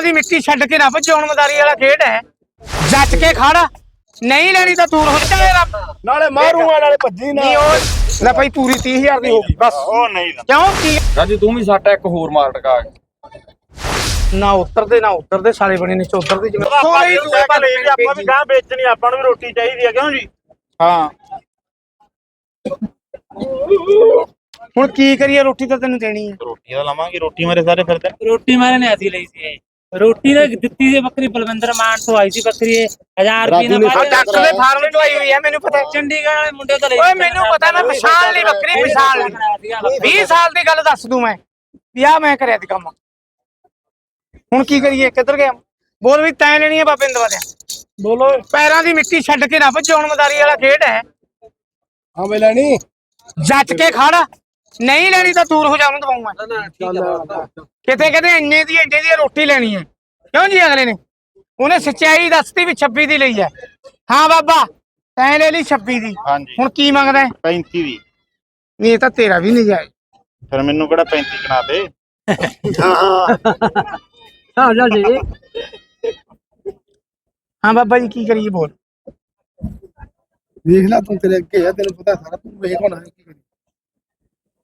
ਪੈਰਾਂ ਦੀ ਮਿੱਟੀ ਛੱਡ ਕੇ ਨਾ ਭਜੋਣ ਮਦਾਰੀ ਵਾਲਾ ਖੇਡ ਹੈ। ਜੱਟ ਕੇ ਖੜ। ਨਹੀਂ ਲੈਣੀ ਤਾਂ ਦੂਰ ਹੋ ਜਾਏਗਾ ਨਾਲੇ ਮਾਰੂਗਾ ਨਾਲੇ ਭੱਜੀ ਨਾ। ਨਹੀਂ ਉਹ ਲੈ ਭਾਈ ਪੂਰੀ 30000 ਦੀ ਹੋ ਗਈ ਬਸ। ਉਹ ਨਹੀਂ ਕਿਉਂ? ਕੀ ਰਾਜੂ ਤੂੰ ਵੀ ਸਾਡਾ ਇੱਕ ਹੋਰ ਮਾਰ ਟਕਾ ਨਾ ਉਤਰਦੇ ਨਾ ਉਤਰਦੇ ਸਾਲੇ ਬਣੇ ਨੇ ਚੌਧਰ ਦੇ ਜਿਵੇਂ ਆਪਾਂ ਵੀ ਆਪਾਂ ਵੀ ਗਾਂ ਵੇਚਣੀ ਆਪਾਂ ਨੂੰ ਵੀ ਰੋਟੀ ਚਾਹੀਦੀ ਹੈ ਕਿਉਂ ਜੀ? ਹਾਂ। ਹੁਣ ਕੀ ਕਰੀਏ ਰੋਟੀ ਤਾਂ ਤੈਨੂੰ ਦੇਣੀ ਹੈ ਰੋਟੀ ਤਾਂ ਲਵਾਂਗੇ ਰੋਟੀ ਮਾਰੇ ਸਾਰੇ ਫਿਰਦੇ। ਰੋਟੀ ਮਾਰੇ ਨੇ ਅਸੀਂ ਲਈ ਸੀ। ਇਹ। ਰੋਟੀ ਨੇ ਦਿੱਤੀ ਸੀ ਬੱਕਰੀ ਬਲਵਿੰਦਰ ਮਾਨ ਤੋਂ ਆਈ ਸੀ ਬੱਕਰੀ ਇਹ। 1000 ਰੁਪਏ ਨੇ ਨਾਲ ਡਾਕਟਰ ਦੇ ਫਾਰਮ ਤੋਂ ਆਈ ਹੋਈ ਹੈ ਮੈਨੂੰ ਪਤਾ। ਚੰਡੀਗੜ੍ਹ ਵਾਲੇ ਮੁੰਡੇ ਤੋਂ ਲਈ ਓਏ ਮੈਨੂੰ ਪਤਾ ਮੈਂ ਪਛਾਣ ਲਈ ਬੱਕਰੀ ਪਛਾਣ ਲਈ। 20 ਸਾਲ ਦੀ ਗੱਲ ਦੱਸ ਦੂੰ ਮੈਂ। ਵਿਆਹ ਮੈਂ ਕਰਿਆ ਦੀ ਕੰਮ। ਹੁਣ ਕੀ ਕਰੀਏ ਕਿੱਧਰ ਗਿਆ? ਬੋਲ ਵੀ ਤੈਂ ਲੈਣੀ ਹੈ ਬਾਬੇ ਇੰਦਵਾ ਦੇ ਬੋਲੋ ਪੈਰਾਂ ਦੀ ਮਿੱਟੀ ਛੱਡ ਕੇ ਨਾ ਭਜੋਣ ਮਦਾਰੀ ਵਾਲਾ ਖੇਡ ਹੈ। ਹਾਂ ਮੈਂ ਲੈਣੀ। ਜੱਟ ਕੇ ਖੜ। ਨਹੀਂ ਲੈਣੀ ਤਾਂ ਦੂਰ ਹੋ ਜਾ ਉਹਨੂੰ ਦਵਾਉਂ ਮੈਂ। ਕਿਤੇ ਕਿਤੇ ਇੰਨੇ ਦੀ ਇੰਨੇ ਦੀ ਰੋਟੀ ਲੈਣੀ ਹੈ। ਕਿਉਂ ਜੀ ਅਗਲੇ ਨੇ? ਉਹਨੇ ਸੱਚਾਈ ਦੱਸਤੀ ਵੀ 26 ਦੀ ਲਈ ਹੈ। ਹਾਂ ਬਾਬਾ ਤੈਂ ਲੈ ਲਈ 26 ਦੀ। ਹਾਂਜੀ। ਹੁਣ ਕੀ ਮੰਗਦਾ ਹੈ? 35 ਦੀ। ਨਹੀਂ ਇਹ ਤਾਂ ਤੇਰਾ ਵੀ ਨਹੀਂ ਜਾਏ। ਫਿਰ ਮੈਨੂੰ ਕਿਹੜਾ 35 ਕਨਾ ਦੇ? ਹਾਂ। ਜਾ ਜੀ। ਹਾਂ ਬਾਬਾ ਜੀ ਕੀ ਕਰੀਏ ਬੋਲ। ਦੇਖ ਲੈ ਤੂੰ ਤੇਰੇ ਅੱਗੇ ਆ ਤੈਨੂੰ ਪਤਾ ਸਾਰਾ ਤੂੰ ਵੇਖ ਹੋਣਾ ਕੀ ਕਰੀ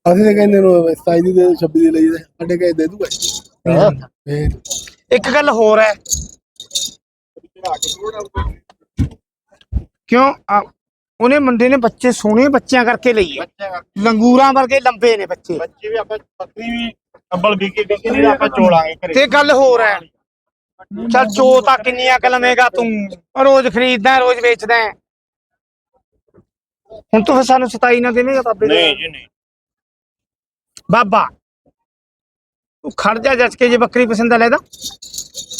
ਅਸੀਂ ਤਾਂ ਕਹਿੰਦੇ ਨੂੰ 27 ਦੀ ਦੇ 26 ਦੀ ਲਈ ਦੇ। ਸਾਡੇ ਕਹੇ ਦੇ ਦੂਗਾ। ਫੇਰ। ਇੱਕ ਗੱਲ ਹੋਰ ਹੈ। ਕਿਉਂ? ਆ, ਉਹਨੇ ਮੁੰਡੇ ਨੇ ਬੱਚੇ ਸੋਹਣੇ ਬੱਚਿਆਂ ਕਰਕੇ ਲਈ ਹੈ। ਲੰਗੂਰਾਂ ਵਰਗੇ ਲੰਬੇ ਨੇ ਬੱਚੇ। ਬੱਚੇ ਵੀ ਆਪਾਂ ਬੱਕਰੀ ਵੀ ਅੱਬਲ ਵਿਕੇ ਵਿਕੇ ਨਹੀਂ ਆਪਾਂ ਚੋਲਾਂਗੇ ਘਰੇ। ਤੇ ਗੱਲ ਹੋਰ ਹੈ। ਚੱਲ ਚੋ ਤਾਂ ਕਿੰਨੀਆਂ ਕੁ ਲਵੇਂਗਾ ਤੂੰ? ਰੋਜ਼ ਖਰੀਦਦਾ ਹੈ, ਰੋਜ਼ ਵੇਚਦਾ। ਹੈ। ਹੁਣ ਤੂੰ ਫਿਰ ਸਾਨੂੰ 27 ਨਾ ਦੇਵੇਂਗਾ ਬਾਬੇ? ਨਹੀਂ ਜੀ ਨਹੀਂ। ਬਾਬਾ। ਤੂੰ ਖੜ ਜਾ ਜੱਜ ਕੇ ਜੇ ਬੱਕਰੀ ਪਸੰਦ ਆ ਲੈਦਾ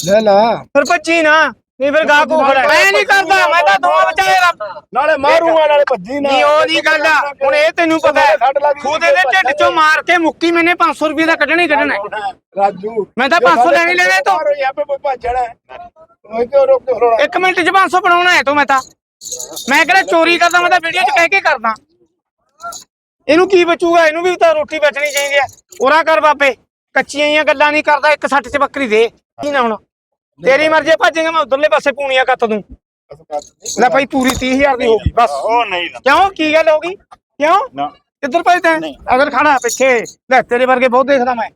ਲੈ ਲਾ। ਫਿਰ ਭੱਜੀ ਨਾ ਨਹੀਂ ਫਿਰ ਗਾਹ ਕੋ ਖੜਾ। ਮੈਂ ਨਹੀਂ ਕਰਦਾ ਮੈਂ ਤਾਂ ਦੋਵਾਂ ਬਚਾਏ ਰੱਬ। ਨਾਲੇ ਮਾਰੂਗਾ ਨਾਲੇ ਭੱਜੀ ਨਾ। ਨਹੀਂ ਉਹ ਨਹੀਂ ਗੱਲ ਆ। ਹੁਣ ਇਹ ਤੈਨੂੰ ਪਤਾ ਹੈ ਖੁਦੇ ਦੇ ਢਿੱਡ ਚੋਂ ਮਾਰ ਕੇ ਮੁੱਕੀ ਮੈਨੇ 500 ਰੁਪਏ ਦਾ ਕੱਢਣਾ ਹੀ ਕੱਢਣਾ ਹੈ। ਰਾਜੂ ਮੈਂ ਤਾਂ 500 ਲੈਣੇ ਲੈਣੇ ਤੋਂ। ਯਹਾਂ ਪੇ ਕੋਈ ਭੱਜਣਾ ਹੈ। ਉਹ ਕਿਉਂ ਰੋਕ ਕੇ ਖਲੋਣਾ। ਇੱਕ ਮਿੰਟ 'ਚ 500 ਬਣਾਉਣਾ ਹੈ ਤੂੰ ਮੈਂ ਤਾਂ। ਮੈਂ ਕਿਹੜਾ ਚੋਰੀ ਕਰਦਾ ਮੈਂ ਤਾਂ ਵੀਡੀਓ 'ਚ ਕਹਿ ਕੇ ਕਰਦਾ। ਇਹਨੂੰ ਕੀ ਬਚੂਗਾ? ਇਹਨੂੰ ਵੀ ਤਾਂ ਰੋਟੀ ਬਚਣੀ ਚਾਹੀਦੀ ਹੈ ਉਰਾ ਕਰ ਬਾਬੇ ਕੱਚੀਆਂ ਜੀਆਂ ਗੱਲਾਂ ਨਹੀਂ ਕਰਦਾ ਇੱਕ ਸੱਟ 'ਚ ਬੱਕਰੀ ਦੇ। ਕੀ ਨਾ ਹੁਣ? ਤੇਰੀ ਮਰਜ਼ੀ ਭੱਜੇਗਾ ਮੈਂ ਉਧਰਲੇ ਪਾਸੇ ਪੂਣੀਆਂ ਕੱਤ ਦੂੰ। ਲੈ ਭਾਈ ਪੂਰੀ 30000 ਦੀ ਹੋ ਗਈ ਬਸ। ਉਹ ਨਹੀਂ। ਕਿਉਂ? ਕੀ ਗੱਲ ਹੋ ਗਈ? ਕਿਉਂ? ਤੈਂ? ਨਹੀਂ। ਅਗਰ ਖੜਾ ਪਿੱਛੇ। ਲੈ ਤੇਰੇ ਵਰਗੇ ਬਹੁਤ ਦੇਖਦਾ ਮੈਂ।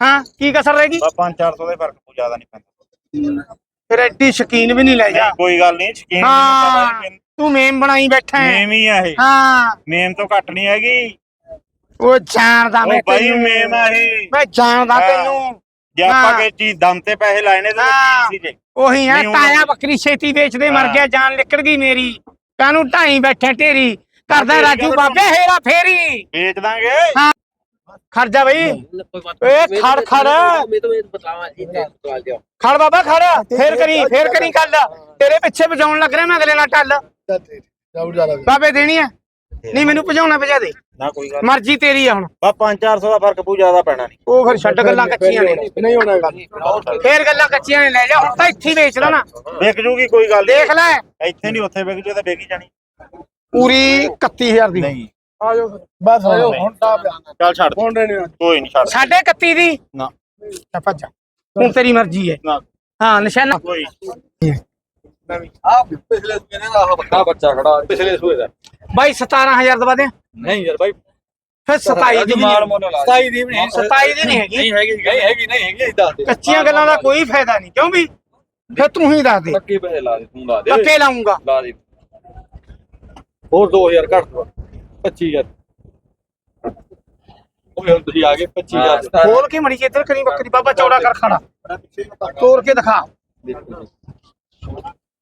ਹਾਂ ਕੀ ਕਸਰ ਰਹੇਗੀ ਬਾ 5-400 ਦੇ ਫ਼ਰਕ ਕੋਈ ਜ਼ਿਆਦਾ ਨਹੀਂ ਪੈਂਦਾ। ਫਿਰ ਐਡੀ ਸ਼ਕੀਨ ਵੀ ਨਹੀਂ ਲੈ ਜਾ। ਕੋਈ ਗੱਲ ਨਹੀਂ ਸ਼ਕੀਨ ਹਾਂ। ਤੂੰ ਮੇਮ ਬਣਾਈ ਬੈਠਾ ਹੈ। ਮੇਮ ਹੀ ਆ ਇਹ। ਹਾਂ। ਮੇਮ ਤੋਂ ਘੱਟ ਨਹੀਂ ਹੈਗੀ। ਉਹ ਜਾਣਦਾ ਮੈਂ ਉਹ ਬਾਈ ਤੈਨੂੰ। ਮੇਮ ਆ ਇਹ। ਮੈਂ ਜਾਣਦਾ ਹਾਂ। ਤੈਨੂੰ। ਜੇ ਆਪਾਂ ਹਾਂ। ਕਿਸੇ ਚੀਜ਼ ਦਮ ਤੇ ਪੈਸੇ ਲਾਏ ਨੇ ਤਾਂ ਹਾਂ। ਕੀ ਸੀ ਜੇ। ਉਹੀ ਹੈ ਨਹੀਂ ਹੁਣ- ਤਾਇਆ ਬੱਕਰੀ ਛੇਤੀ ਵੇਚਦੇ ਮਰ ਹਾਂ। ਗਿਆ ਜਾਨ ਨਿਕਲ ਗਈ ਮੇਰੀ। ਕਾਨੂੰ ਢਾਈ ਬੈਠੇ ਢੇਰੀ? ਕਰਦਾ ਢੇਰੀ ਰਾਜੂ ਬਾਬੇ ਹੇਰਾ ਫੇਰੀ। ਵੇਚ ਦਾਂਗੇ। ਖੜ ਜਾ ਬਈ। ਏ ਖੜ ਖੜ। ਮੈਂ ਤਾਂ ਬਤਲਾਵਾ ਜੀ ਬਤਲਾ ਦਿਓ। ਖੜ ਬਾਬਾ ਖੜ। ਫੇਰ ਕਰੀ ਫੇਰ ਕਰੀ ਗੱਲ। ਤੇਰੇ ਪਿੱਛੇ ਵਜਾਉਣ ਲੱਗ ਰਿਹਾ ਮੈਂ ਅਗਲੇ ਨਾਲ ਟੱਲ ਜਾਉ ਬਾਬੇ ਦੇਣੀ ਆ? ਨਹੀਂ ਮੈਨੂੰ ਭਜਾਉਣਾ ਭਜਾ ਦੇ। ਨਾ ਕੋਈ ਗੱਲ ਮਰਜ਼ੀ ਤੇਰੀ ਆ ਹੁਣ। ਬਾ 5-400 ਦਾ ਫ਼ਰਕ ਕੋਈ ਜ਼ਿਆਦਾ ਪੈਣਾ ਨਹੀਂ ਉਹ ਫਿਰ ਛੱਡ ਗੱਲਾਂ ਕੱਚੀਆਂ ਨੇ। ਨਹੀਂ ਹੋਣਾ। ਗੱਲ ਫੇਰ ਗੱਲਾਂ ਕੱਚੀਆਂ ਨੇ ਲੈ ਜਾ ਹੁਣ ਤਾਂ ਇੱਥੇ ਹੀ ਵੇਚ ਲੈ ਨਾ ਵਿਕ ਜੂਗੀ ਕੋਈ ਗੱਲ। ਦੇਖ ਲੈ। ਇੱਥੇ ਨਹੀਂ ਉੱਥੇ ਵਿਕ ਜੂ ਤਾਂ ਵਿਕ ਹੀ ਜਾਣੀ। ਪੂਰੀ 31000 ਦੀ। ਨਹੀਂ। ਆਜੋ ਬਸ ਆਜੋ ਹੁਣ ਤਾਂ ਚੱਲ ਛੱਡ ਕੋਈ ਨਹੀਂ ਛੱਡ ਸਾਢੇ 31 ਦੀ? ਨਾ। ਤਾਂ ਭੱਜ ਜਾ। ਹੁਣ ਤੇਰੀ ਮਰਜ਼ੀ ਹੈ। ਹਾਂ ਨਿਸ਼ਾਨਾ। ਕੋਈ ਆ ਪਿਛਲੇ ਸੂਏ ਦਾ ਆਹ ਵੱਡਾ ਬੱਚਾ ਖੜਾ ਪਿਛਲੇ ਸੂਏ ਦਾ। ਬਾਈ 17000 ਦਵਾ ਦੇ। ਨਹੀਂ ਯਾਰ ਬਾਈ। ਫਿਰ 27 ਦੀ ਵੀ ਮਾਲ ਨਹੀਂ ਮੁੱਲ ਲਾ 27 ਦੀ ਵੀ ਨਹੀਂ 27 ਦੀ ਨਹੀਂ ਹੈਗੀ। ਨਹੀਂ ਹੈਗੀ ਨਹੀਂ ਹੈਗੀ ਨਹੀਂ ਹੈਗੀ ਅਸੀਂ ਦੱਸ ਦੇ। ਕੱਚੀਆਂ ਗੱਲਾਂ ਦਾ ਕੋਈ ਫਾਇਦਾ ਨਹੀਂ। ਕਿਉਂ ਵੀ? ਫਿਰ ਤੂੰ ਹੀ ਦੱਸ ਦੇ। ਪੱਕੇ ਪੈਸੇ ਲਾ ਦੇ ਤੂੰ ਲਾ ਦੇ। ਪੱਕੇ ਲਾਉਂਗਾ ਲਾ ਦੇ। ਹੋਰ 2000 ਘੱਟ ਦੋ। 25000 ਉਹ ਹੁਣ ਤੁਸੀਂ ਆ ਗਏ 25000 ਖੋਲ ਕੇ ਮੜੀ ਇੱਧਰ ਕਰੀ ਬੱਕਰੀ। ਬਾਬਾ ਚੌੜਾ ਕਰ ਖੜਾ ਤੋੜ ਕੇ ਦਿਖਾ।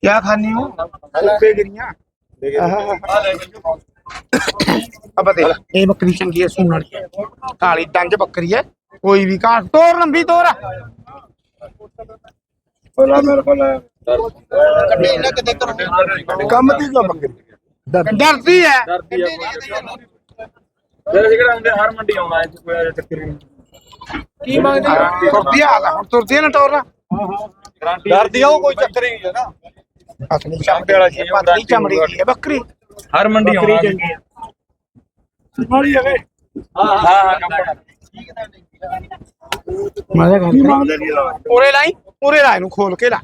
ਕਿਆ ਖਾਣੀ ਹੋ? ਕੁੱਪੇ ਗਿਰੀਆਂ। ਅਬਾ ਦੇਖ ਇਹ ਬੱਕਰੀ ਚੰਗੀ ਹੈ ਸੂਣ ਵਾਲੀ। ਹੈ ਕਾਲੀ ਡੰਜ ਬੱਕਰੀ ਹੈ ਕੋਈ ਵੀ ਘਾਟ ਤੋਰ ਲੰਬੀ ਤੋਰ। ਕੋਲਾ ਮੇਰੇ ਕੋਲ। ਕੰਮ ਦੀ ਨਾ ਬੱਕਰੀ ਡਰ ਡਰਦੀ ਹੈ ਡਰਦੀ ਫਿਰ ਅਸੀਂ ਕਿਹੜਾ ਹੁੰਦੇ ਹਰ ਮੰਡੀ ਆਉਣਾ ਇੱਥੇ ਕੋਈ ਚੱਕਰ ਨਹੀਂ। ਕੀ ਮੰਗਦੀ ਤੁਰਦੀ ਆ ਲੈ ਹੁਣ ਤੁਰਦੀ ਨਾ ਟੋਰ। ਡਰਦੀ ਆ ਉਹ ਕੋਈ ਚੱਕਰ ਹੀ ਨਹੀਂ ਹੈ ਨਾ। ਅਸਲੀ ਚਮੜੇ ਵਾਲਾ ਜੀ ਪਤਲੀ ਚਮੜੀ ਦੀ ਹੈ ਬੱਕਰੀ। ਹਰ ਮੰਡੀ ਆਉਣਾ ਚੰਗੀ ਵਾਲੀ ਹੈ ਹਾਂ ਹਾਂ ਹਾਂ ਕੰਪਨਾ ਮਾਰੇ ਘਰ ਉਰੇ ਲਾਈ ਉਰੇ ਲਾ ਇਹਨੂੰ ਖੋਲ ਕੇ ਲਾ।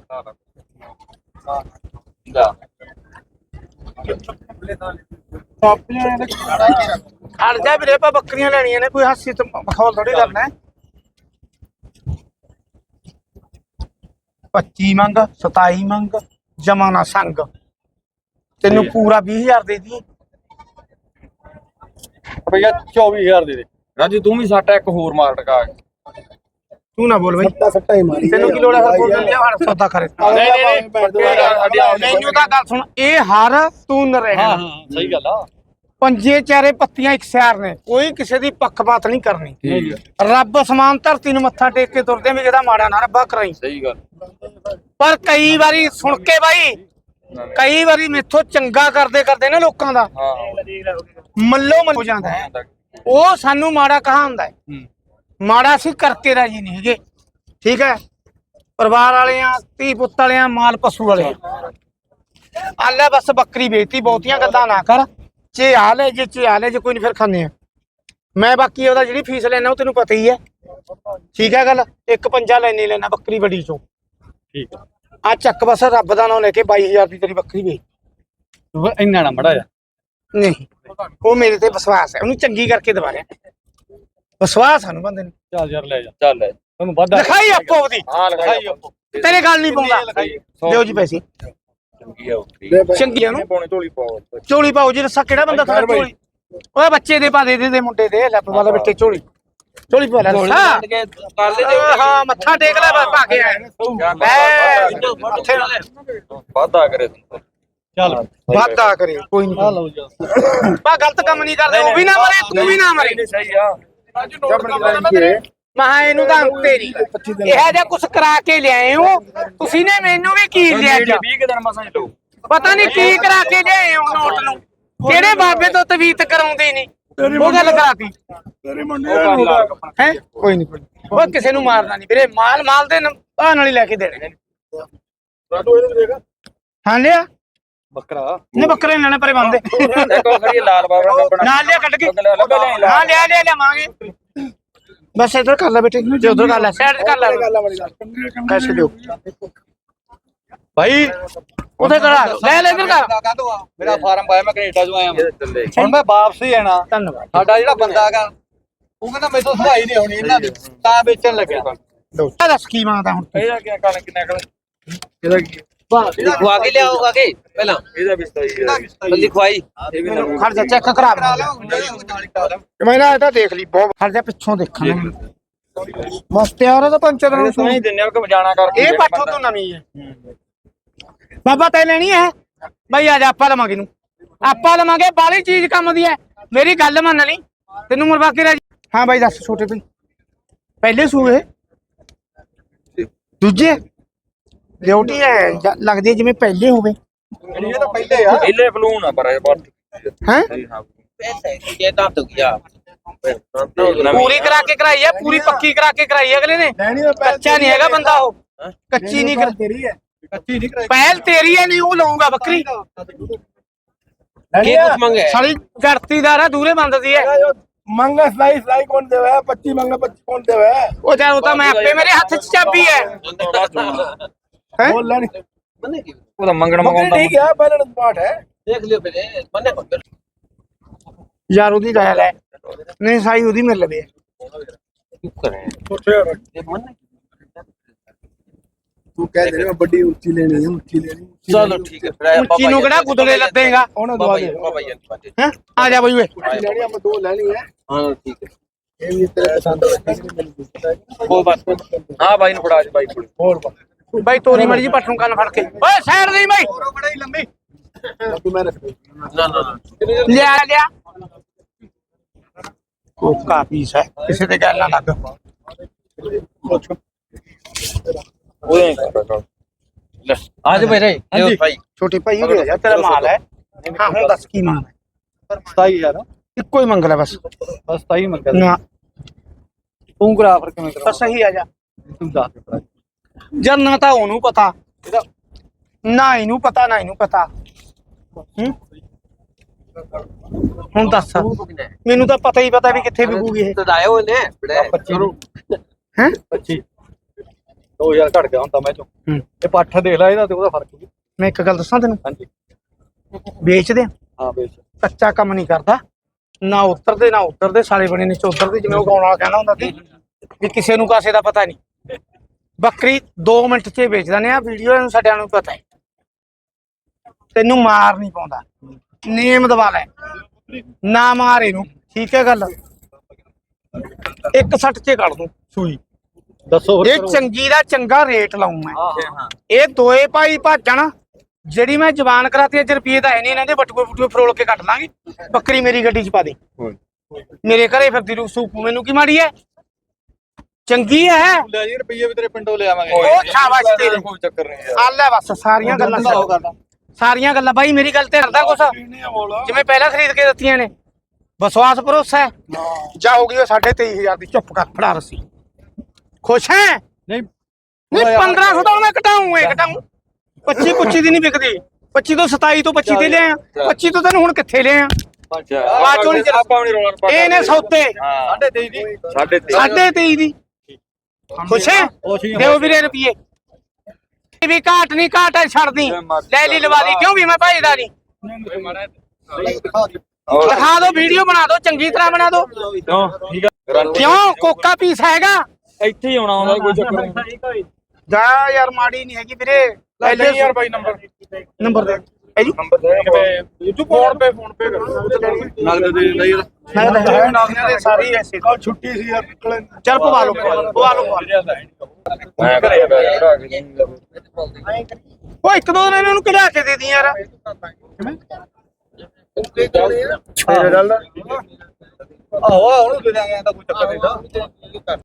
ਖੜ ਜਾ ਵੀਰੇ ਆਪਾਂ ਬੱਕਰੀਆਂ ਲੈਣੀਆਂ ਨੇ ਕੋਈ ਹਾਸੀ ਤੇ ਮਖੌਲ ਥੋੜੀ ਕਰਨਾ ਹੈ। 25 ਮੰਗ 27 ਮੰਗ ਜਮਾਨਾ ਸੰਗ। ਤੈਨੂੰ ਪੂਰਾ 20000 ਦੇ ਦੀ। ਰੁਪਈਆ 24000 ਦੇ ਦੇ। ਰਾਜੂ ਤੂੰ ਵੀ ਸਾਟਾ ਇੱਕ ਹੋਰ ਮਾਰ ਟਕਾ ਤੂੰ ਨਾ ਬੋਲ ਬਈ। ਸੱਟਾ ਸੱਟਾ ਹੀ ਮਾਰੀ। ਤੈਨੂੰ ਕੀ ਲੋੜ ਹੈ ਹਰ ਕੋਲ ਲਿਆ ਹਣ ਸੌਦਾ ਕਰੇ। ਨਹੀਂ ਨਹੀਂ ਨਹੀਂ ਮੈਨੂੰ ਤਾਂ ਗੱਲ ਸੁਣ ਇਹ ਹਰ ਤੂੰ ਨ ਰਹਿ ਸਹੀ ਗੱਲ ਆ। ਪੰਜੇ ਚਾਰੇ ਪੱਤੀਆਂ ਇੱਕ ਸਿਆਰ ਨੇ ਕੋਈ ਕਿਸੇ ਦੀ ਪੱਖਪਾਤ ਨਹੀਂ ਕਰਨੀ। ਰੱਬ ਸਮਾਨ ਧਰਤੀ ਨੂੰ ਮੱਥਾ ਟੇਕ ਕੇ ਤੁਰਦੇ ਵੀ ਜਿਹਦਾ ਮਾੜਾ ਨਾ ਰੱਬਾ ਕਰਾਈ। ਸਹੀ ਗੱਲ। ਪਰ ਕਈ ਵਾਰੀ ਸੁਣ ਕੇ ਬਾਈ ਕਈ ਵਾਰੀ ਮੇਥੋਂ ਚੰਗਾ ਕਰਦੇ ਕਰਦੇ ਨਾ ਲੋਕਾਂ ਦਾ ਮੱਲੋ ਮੱਲ ਹੋ ਜਾਂਦਾ ਹੈ। ਉਹ ਸਾਨੂੰ ਮਾੜਾ ਕਹਾਂਦਾ ਹੈ। ਮਾੜਾ ਅਸੀਂ ਕਰਕੇ ਰਾਜੀ ਨਹੀਂ ਹੈਗੇ। ਠੀਕ ਹੈ? ਪਰਿਵਾਰ ਵਾਲੇ ਆ ਧੀ ਪੁੱਤ ਵਾਲੇ ਆ ਮਾਲ ਪਸ਼ੂ ਵਾਲੇ ਆ ਆਲੇ ਬਸ ਬੱਕਰੀ ਵੇਚਤੀ ਬਹੁਤੀਆਂ ਗੱਲਾਂ ਨਾ ਕਰ। ਚੇ ਆ ਲੈ ਜੇ ਚੇ ਆ ਲੈ ਜੇ ਕੋਈ ਨਹੀਂ ਫਿਰ ਖਾਂਦੇ ਆ। ਮੈਂ ਬਾਕੀ ਉਹਦਾ ਜਿਹੜੀ ਫੀਸ ਲੈਣਾ ਉਹ ਤੈਨੂੰ ਪਤਾ ਹੀ ਹੈ ਠੀਕ ਹੈ ਗੱਲ? ਇੱਕ ਪੰਜਾ ਲੈਣੀ ਲੈਣਾ ਬੱਕਰੀ ਬੜੀ ਚੋਂ। ਠੀਕ ਆ। ਆ ਚੱਕ ਬਸ ਰੱਬ ਦਾ ਨਾਮ ਲੈ ਕੇ 22000 ਦੀ ਤੇਰੀ ਬੱਕਰੀ ਵੇਚ। ਇੰਨਾ ਨਾ ਮੜਾ ਜਾ। ਨਹੀਂ ਉਹ ਮੇਰੇ ਤੇ ਵਿਸ਼ਵਾਸ ਹੈ। ਉਹਨੂੰ ਚੰਗੀ ਕਰਕੇ ਦਵਾ ਰਿਹਾ। ਵਿਸ਼ਵਾਸ ਸਾਨੂੰ ਬੰਦੇ ਨੂੰ। ਚੱਲ ਯਾਰ ਲੈ ਜਾ। ਚੱਲ ਲੈ। ਤੁਹਾਨੂੰ ਵਾਧਾ ਲਿਖਾਈ ਆਪੋ ਉਹਦੀ। ਹਾਂ ਲਿਖਾਈ ਆਪੋ। ਤੇਰੇ ਗੱਲ ਨਹੀਂ ਪਾਉਂਦਾ। ਦਿਓ ਜੀ ਪੈਸੇ। ਚੰਗੀ ਆ ਉੱਠੀ ਦੇ ਭਾਈ ਚੰਗੀ ਆ ਨੂੰ ਪੌਣੇ ਝੋਲੀ ਪਾਓ ਝੋਲੀ ਪਾਓ ਜੀ ਰੱਸਾ ਕਿਹੜਾ ਬੰਦਾ ਤੁਹਾਡਾ ਝੋਲੀ? ਓਏ ਬੱਚੇ ਦੇ ਪਾ ਦੇ ਦੇ ਦੇ ਮੁੰਡੇ ਦੇ ਲੈ ਪਵਾ ਲੈ ਬਿੱਟੇ ਝੋਲੀ। ਝੋਲੀ ਪਾ ਲੈ ਰੱਸਾ ਹਾਂ ਮੱਥਾ ਟੇਕ ਲੈ ਪਾ ਕੇ ਆਇਆ। ਲੈ ਮੱਥੇ ਨਾਲ ਵਾਧਾ ਕਰੇ। ਤੂੰ। ਚੱਲ। ਵਾਦਾ ਕਰੇ ਕੋਈ ਨਹੀਂ ਪਾ ਗਲਤ ਕੰਮ ਨਹੀਂ ਕਰਦੇ ਉਹ ਵੀ ਨਾ ਮਰੇ ਤੂੰ ਵੀ ਨਾ ਮਰੇ। ਸਹੀ ਆ। ਮਹਾ ਇਹਨੂੰ ਤਾਂ ਤੇਰੀ ਇਹ ਜਿਹਾ ਕੁਛ ਕਰਾ ਕੇ ਲਿਆਏ ਹੋ ਤੁਸੀਂ ਨੇ ਮੈਨੂੰ ਵੀ ਕੀ ਲਿਆ ਜਾ 20 ਕਿ ਦਿਨ ਮਸਾਂ ਹੀ ਲਓ ਪਤਾ ਨਹੀਂ ਕੀ ਕਰਾ ਕੇ ਲਿਆਏ ਹੋ ਨੋਟ ਨੂੰ। ਕਿਹੜੇ ਬਾਬੇ ਤੋਂ ਤਵੀਤ ਕਰਾਉਂਦੇ ਨਹੀਂ ਉਹ ਗੱਲ ਕਰਾਤੀ। ਹੈ? ਕੋਈ ਨਹੀਂ ਉਹ ਕਿਸੇ ਨੂੰ ਮਾਰਨਾ ਨਹੀਂ। ਵੀਰੇ ਮਾਲ ਮਾਲ ਦੇ ਭਾਅ ਨਾਲ ਹੀ ਲੈ ਕੇ ਦੇਣੇ ਹਾਂ ਲਿਆ? ਬੱਕਰਾ। ਨੇ ਬੱਕਰੇ ਲੈਣੇ ਪਰੇ ਬੰਦੇ ਦੇਖੋ ਖੜੀ ਲਾਲ ਬਾਬਾ ਦਾ ਬਣਾ ਨਾਲ ਲਿਆ ਕੱਢ ਕੇ। ਹਾਂ ਲਿਆ ਲਿਆ ਲਿਆਵਾਂਗੇ। ਬਸ ਇਧਰ ਕਰ ਲੈ ਬੇਟੇ ਤੇ ਉਧਰ ਕਰ ਲੈ ਸਾਈਡ ਕਰ ਲੈ। ਗੱਲ ਵਾਲੀ ਗੱਲ ਪੈਸੇ ਦਿਓ। ਭਾਈ ਉਥੇ ਕਰਾ ਲੈ ਲੈ ਇਧਰ ਕਰ। ਮੇਰਾ ਫਾਰਮ ਪਾਇਆ ਮੈਂ ਕੈਨੇਡਾ ਤੋਂ ਆਇਆ ਹੁਣ ਮੈਂ ਵਾਪਸ ਹੀ ਆਣਾ। ਧੰਨਵਾਦ। ਸਾਡਾ ਜਿਹੜਾ ਬੰਦਾ ਹੈਗਾ ਉਹ ਕਹਿੰਦਾ ਮੈਥੋਂ ਸਹਾਈ ਨਹੀਂ ਹੋਣੀ ਇਹਨਾਂ ਦੀ ਤਾਂ ਵੇਚਣ ਲੱਗਿਆ। ਦੋ ਦੱਸ ਕੀ ਮੰਗਦਾ ਹੁਣ ਤੂੰ? ਇਹਦਾ ਕੀ ਕਾਲ ਕਿੰਨਾ ਕਾਲ ਇਹਦਾ ਕੀ? ਲਿਖਵਾ ਕੇ ਲਿਆਓ ਆਗੇ ਪਹਿਲਾਂ। ਇਹਦਾ ਵੀ ਸਹੀ ਲਿਖਵਾਈ ਜਾ ਚੈੱਕ ਕਰਾ ਮੈਂ ਨਾ ਇਹ ਤਾਂ ਦੇਖ ਲਈ ਬਹੁਤ ਜਾ ਪਿੱਛੋਂ ਦੇਖਣਾ। ਮਸਤ ਯਾਰ ਇਹ ਤਾਂ ਪੰਚਰ ਨੂੰ ਸੁਣੀ ਦਿੰਨੇ ਆ ਕਿ ਜਾਣਾ ਕਰਕੇ। ਇਹ ਪੱਠੋ ਤੋਂ ਨਵੀਂ ਹੈ। ਬਾਬਾ ਤੈ ਲੈਣੀ ਹੈ? ਬਈ ਆ ਜਾ ਆਪਾਂ ਲਵਾਂਗੇ ਨੂੰ ਆਪਾਂ ਲਵਾਂਗੇ ਬਾਲੀ ਚੀਜ਼ ਕੰਮ ਦੀ ਹੈ। ਮੇਰੀ ਗੱਲ ਮੰਨ ਲਈ। ਤੈਨੂੰ ਮਰਵਾ ਕੇ ਰਾਜੀ ਹਾਂ ਬਾਈ ਦੱਸ ਛੋਟੇ ਭਾਈ ਪਹਿਲੇ ਸੂਏ। ਦੂਜੇ। ਡਿਊਟੀ ਹੈ? ਜਾਂ ਲੱਗਦੀ ਹੈ ਜਿਵੇਂ ਪਹਿਲੇ ਹੋਵੇ। ਇਹ ਤਾਂ ਪਹਿਲੇ ਆ। ਪਹਿਲੇ ਬਲੂਨ ਆ ਪਰ ਇਹ ਬਹੁਤ ਹੈ? ਇਹ ਤਾਂ ਤੋ ਗਿਆ ਪੂਰੀ ਕਰਾ ਕੇ ਕਰਾਈ ਹੈ ਪੂਰੀ ਪੱਕੀ ਕਰਾ ਕੇ ਕਰਾਈ ਹੈ ਅਗਲੇ ਨੇ। ਕੱਚਾ ਨਹੀਂ ਹੈਗਾ ਬੰਦਾ ਉਹ। ਕੱਚੀ ਨਹੀਂ ਕਰ ਤੇਰੀ ਹੈ ਕੱਚੀ ਨਹੀਂ ਕਰਾਈ। ਪਹਿਲ ਤੇਰੀ ਹੈ ਨਹੀਂ ਉਹ ਲਊਗਾ ਬੱਕਰੀ। ਕੀ ਕੁਛ ਮੰਗੇ ਸਾਲੀ ਗੜਤੀਦਾਰ ਆ ਦੂਰੇ ਬੰਦਦੀ ਹੈ। ਮੰਗਾ ਸਲਾਈ ਸਲਾਈ ਕੌਣ ਦੇਵੇ? 25 ਮੰਗਾ 25 ਕੌਣ ਦੇਵੇ? ਉਹ ਚਾਹ ਉਹ ਤਾਂ ਮੈਂ ਆਪੇ ਮੇਰੇ ਹੱਥ 'ਚ ਚਾਬੀ ਹੈ। ਹੈ? ਬੋਲ ਲੈਣੀ ਉਹਦਾ ਮੰਗਣ ਮੰਗਣੀ ਮੰਗਾਉਂਦਾ ਠੀਕ ਹੈ ਪਹਿਲਾਂ ਸਮਾਰਟ ਹੈ। ਦੇਖ ਲਿਓ ਪਹਿਲੇ ਮੰਨੇ ਬੰਦੇ ਯਾਰ ਉਹਦੀ ਗੱਲ ਹੈ। ਨਹੀਂ ਸਾਈ ਉਹਦੀ ਮਿਲ ਲਵੇ ਤੂੰ ਕਹਿ ਦੇ ਮੈਂ ਵੱਡੀ ਉੱਚੀ ਲੈਣੀ ਹੈ ਉੱਚੀ ਲੈਣੀ ਚਲੋ ਠੀਕ ਹੈ ਫਿਰ ਉੱਚੀ ਨੂੰ ਕਿਹੜਾ ਗੁਦਲੇ ਲੱਦੇਗਾ? ਉਹਨੇ ਦਵਾ ਦੇ ਬਾਬਾ ਜੀ ਹੈ? ਆ ਜਾ ਬਈ ਓਏ। ਲੈਣੀ ਆਪਾਂ ਦੋ ਲੈਣੀ ਹੈ। ਹਾਂ ਠੀਕ ਹੈ। ਇਹ ਵੀ ਤੇਰੇ ਪਸੰਦ ਦਾ ਉਹ ਬਸ। ਹਾਂ ਬਾਈ ਨੂੰ ਫੜਾ ਦੇ ਬਾਈ ਕੋਲ। ਹੋਰ ਬਾ ਬਾਈ ਤੋਰੀ ਮੜੀ ਜੀ ਪੱਠ ਨੂੰ ਕੰਨ ਫੜ ਕੇ ਓਏ ਸਾਈਡ ਦੇ ਬਾਈ ਬੜੀ ਲੰਮੀ ਤੂੰ ਮੈਂ ਰੱਖ ਦੇ ਨਾ ਨਾ ਨਾ ਲਿਆ ਲਿਆ ਕੋਕਾ ਪੀਸ ਹੈ ਕਿਸੇ ਤੇ ਗੱਲ ਨਾ ਲੱਗ ਉਹ ਨਹੀਂ ਕਰਦਾ ਲੈ ਆ ਜਾ ਮੇਰੇ ਲਿਓ ਭਾਈ ਛੋਟੇ ਭਾਈ ਹੋ ਜਾ ਤੇਰਾ ਮਾਲ ਹੈ ਹਾਂ ਹੁਣ ਦੱਸ ਕੀ ਮੰਗ 27000 ਇੱਕੋ ਹੀ ਮੰਗ ਲੈ ਬਸ ਬਸ 27 ਮੰਗਿਆ ਨਾ ਤੂੰ ਕਰਾ ਫਿਰ ਕਿਵੇਂ ਬਸ ਸਹੀ ਆ ਜਾ ਤੂੰ ਦੱਸ ਜਦ ਨਾ ਤਾਂ ਉਹਨੂੰ ਪਤਾ। ਨਾ ਇਹਨੂੰ ਪਤਾ ਨਾ ਇਹਨੂੰ ਪਤਾ। ਹੂੰ? ਹੁਣ ਦੱਸ। ਮੈਨੂੰ ਤਾਂ ਪਤਾ ਹੀ ਪਤਾ ਵੀ ਕਿੱਥੇ ਵਿਕੂਗੀ ਇਹ। ਤਾਂ ਆਏ ਹੋਏ ਨੇ ਬੜੇ ਚਲੋ। ਹੈ? 25 2000 ਘਟ ਗਿਆ ਤਾਂ ਮੈਂ ਚੋਂ। ਇਹ ਪੱਠ ਦੇਖ ਲੈ ਇਹਦਾ ਤੇ ਉਹਦਾ ਫ਼ਰਕ ਵੀ ਮੈਂ ਇੱਕ ਗੱਲ ਦੱਸਾਂ ਤੈਨੂੰ? ਹਾਂਜੀ। ਵੇਚਦੇ ਹਾਂ ਬੇਸ਼ ਕੱਚਾ ਕੰਮ ਨਹੀਂ ਕਰਦਾ। ਨਾ ਉਤਰਦੇ ਨਾ ਉਤਰਦੇ। ਸਾਲੇ ਬਣੇ ਨੇ ਚੌਧਰ ਜਿਵੇਂ ਉਹ ਗਾਉਣ ਵਾਲਾ ਕਹਿੰਦਾ ਹੁੰਦਾ ਸੀ। ਵੀ ਕਿਸੇ ਨੂੰ ਕਾਸੇ ਦਾ ਪਤਾ ਨਹੀਂ। ਬੱਕਰੀ 2 ਮਿੰਟ 'ਚ ਵੇਚ ਦਿੰਦੇ ਆ ਵੀਡੀਓ ਨੂੰ ਸਾਡਿਆਂ ਨੂੰ ਪਤਾ ਹੈ। ਤੈਨੂੰ ਮਾਰ ਨਹੀਂ ਪਾਉਂਦਾ। ਨੇਮ ਦਵਾ ਲੈ। ਨਾ ਮਾਰ ਇਹਨੂੰ ਠੀਕ ਹੈ ਗੱਲ? ਇੱਕ ਸੱਟ 'ਚ ਕੱਢ ਦੂੰ। ਸੂਈ। ਦੱਸੋ ਇਹ। ਚੰਗੀ ਦਾ ਚੰਗਾ ਰੇਟ ਲਾਉਂ ਮੈਂ। ਇਹ ਦੋਏ ਭਾਈ ਭਾਜਣ ਜਿਹੜੀ ਮੈਂ ਜ਼ਬਾਨ ਕਰਾਤੀ ਅੱਜ ਰੁਪਏ ਤਾਂ ਹੈ ਨਹੀਂ ਇਹਨਾਂ ਦੇ ਬਟੂਏ ਬਟੂਏ ਫਰੋਲ ਕੇ ਕੱਢ ਲਾਂਗੇ। ਬੱਕਰੀ ਮੇਰੀ ਗੱਡੀ 'ਚ ਪਾ ਦੇ। ਮੇਰੇ ਘਰੇ ਫਿਰਦੀ ਰੂ ਸੂਪ ਮੈਨੂੰ ਕੀ ਮਾੜੀ ਹੈ? ਚੰਗੀ ਹੈ। ਲੈ ਜੀ ਰੁਪਈਏ ਵੀ ਤੇਰੇ ਪਿੰਡੋਂ ਲੈ ਆਵਾਂਗੇ। ਉਹ ਸ਼ਾਬਾਸ਼ ਤੇਰੇ। ਕੋਈ ਚੱਕਰ ਨਹੀਂ ਆ ਲੈ ਬਸ ਸਾਰੀਆਂ ਗੱਲਾਂ ਕਰਦਾ ਸਾਰੀਆਂ ਗੱਲਾਂ। ਬਾਈ ਮੇਰੀ ਗੱਲ ਤੇ ਕਰਦਾ ਕੁਛ? ਜਿਵੇਂ ਪਹਿਲਾਂ ਖਰੀਦ ਕੇ ਦਿੱਤੀਆਂ ਨੇ। ਵਿਸ਼ਵਾਸ ਭਰੋਸਾ ਹੈ? ਜਾਊਗੀ ਉਹ 23500 ਦੀ। ਚੁੱਪ ਕਰ ਫੜਾ ਰਸੀ। ਖੁਸ਼ ਹੈ? ਨਹੀਂ। ਨਹੀਂ 1500 ਦਾ ਮੈਂ ਘਟਾਉਂ ਇਹ ਘਟਾਉਂ 25 25 ਦੀ ਨਹੀਂ ਵਿਕਦੀ। 25 ਤੋਂ 27 ਤੋਂ 25 ਤੇ ਲਿਆ। 25 ਤੋਂ ਤੈਨੂੰ ਹੁਣ ਕਿੱਥੇ ਲਿਆ? ਬਾਅਦ ਚੋਂ ਨਹੀਂ ਚੱਲ- ਆਪਾਂ ਵੀ ਰੋਲਣ ਪਾ ਇਹ ਨੇ ਸੌਤੇ। ਦੀ। ਸਾਡੇ ਤੇ ਸਾਢੇ 23 ਦੀ। ਖੁਸ਼ ਹੈ? ਦਿਓ ਵੀਰੇ ਰੁਪਏ ਇਹ ਵੀ ਘਾਟ ਨਹੀਂ ਘਾਟ ਹੈ ਛੱਡਦੀ। ਲੈ ਲਈ ਲਵਾ ਦੀ ਕਿਉਂ ਵੀ ਮੈਂ ਭਾਈ ਦਾ ਨਹੀਂ? ਦਿਖਾ ਦਿਓ ਵੀਡੀਓ ਬਣਾ ਦਿਓ ਚੰਗੀ ਤਰ੍ਹਾਂ ਬਣਾ ਦਿਓ। ਕਿਉਂ? ਠੀਕ ਆ। ਕਿਉਂ? ਕੋਕਾ ਪੀਸ ਹੈਗਾ। ਇੱਥੇ ਹੀ ਆਉਣਾ ਹੁੰਦਾ ਕੋਈ ਚੱਕਰ ਨਹੀਂ। ਜਾ ਯਾਰ ਮਾੜੀ ਨਹੀਂ ਹੈਗੀ ਵੀਰੇ। ਲੈ ਲੈ ਯਾਰ ਬਾਈ ਨੰਬਰ। ਨੰਬਰ ਦੇ। ਹੈ ਜੀ ਨੰਬਰ ਦੇ। ਤੂੰ ਫੋਨ ਪੇ ਫੋਨ ਪੇ ਨਗਦ ਦੇ ਲਈ ਮੈਂ ਤਾਂ ਹੈ ਨਾਗਨੇ ਦੇ ਸਾਰੀ ਐਸੇ ਕੱਲ ਛੁੱਟੀ ਸੀ ਯਾਰ ਨਿਕਲੇ ਚੱਲ ਪਵਾ ਲਓ ਪਵਾ ਲਓ। ਮੈਂ ਘਰੇ ਬੈਠ ਕੇ ਉਹ ਇੱਕ ਦੋ ਦਿਨ ਇਹਨਾਂ ਨੂੰ ਕਢਾ ਕੇ ਦੇ ਦੀ ਯਾਰ। ਤੇਰੇ ਗੱਲ ਆਹੋ ਉਹਨੂੰ ਦੇ ਦਾਂਗੇ ਤਾਂ ਕੋਈ ਚੱਕਰ ਨਹੀਂ